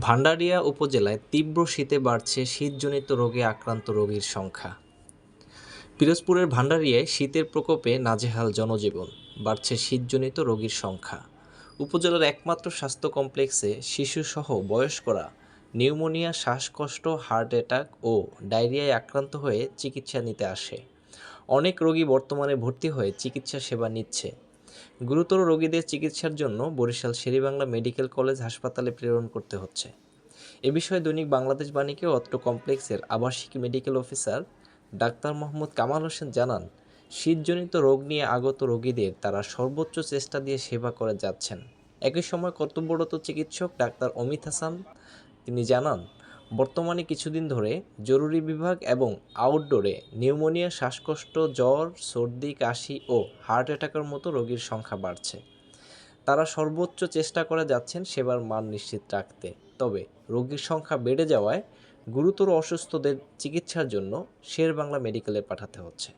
ভান্ডারিয়া উপজেলায় তীব্র শীতে বাড়ছে শীতজনিত রোগে আক্রান্ত রোগীর সংখ্যা। পিরোজপুরের ভান্ডারিয়ায় শীতের প্রকোপে নাজেহাল জনজীবন, বাড়ছে শীতজনিত রোগীর সংখ্যা। উপজেলার একমাত্র স্বাস্থ্য কমপ্লেক্সে শিশুসহ বয়স্করা নিউমোনিয়া, শ্বাসকষ্ট, হার্ট অ্যাটাক ও ডায়রিয়ায় আক্রান্ত হয়ে চিকিৎসা নিতে আসে। অনেক রোগী বর্তমানে ভর্তি হয়ে চিকিৎসা সেবা নিচ্ছে। গুরুতর রোগীদের চিকিৎসার জন্য বরিশাল শেরেবাংলা মেডিকেল কলেজ হাসপাতালে প্রেরণ করতে হচ্ছে। এ বিষয়ে দৈনিক বাংলাদেশ বাণীকে অত্র কমপ্লেক্সের আবাসিক medical officer doctor Mohammad Kamal Hossain জানান, শীতজনিত রোগ নিয়ে আগত রোগীদের তারা সর্বোচ্চ চেষ্টা দিয়ে সেবা করে যাচ্ছেন। একই সময় কর্তব্যরত চিকিৎসক ডাক্তার অমিত হাসান তিনি জানান বর্তমানে কিছুদিন ধরে জরুরি বিভাগ এবং আউটডোরে নিউমোনিয়া, শ্বাসকষ্ট, জ্বর, সর্দি, কাশি ও হার্ট অ্যাটাকের মতো রোগীর সংখ্যা বাড়ছে। তারা সর্বোচ্চ চেষ্টা করে যাচ্ছেন সেবার মান নিশ্চিত রাখতে। তবে রোগীর সংখ্যা বেড়ে যাওয়ায় গুরুতর অসুস্থদের চিকিৎসার জন্য শেরবাংলা মেডিকেলে পাঠাতে হচ্ছে।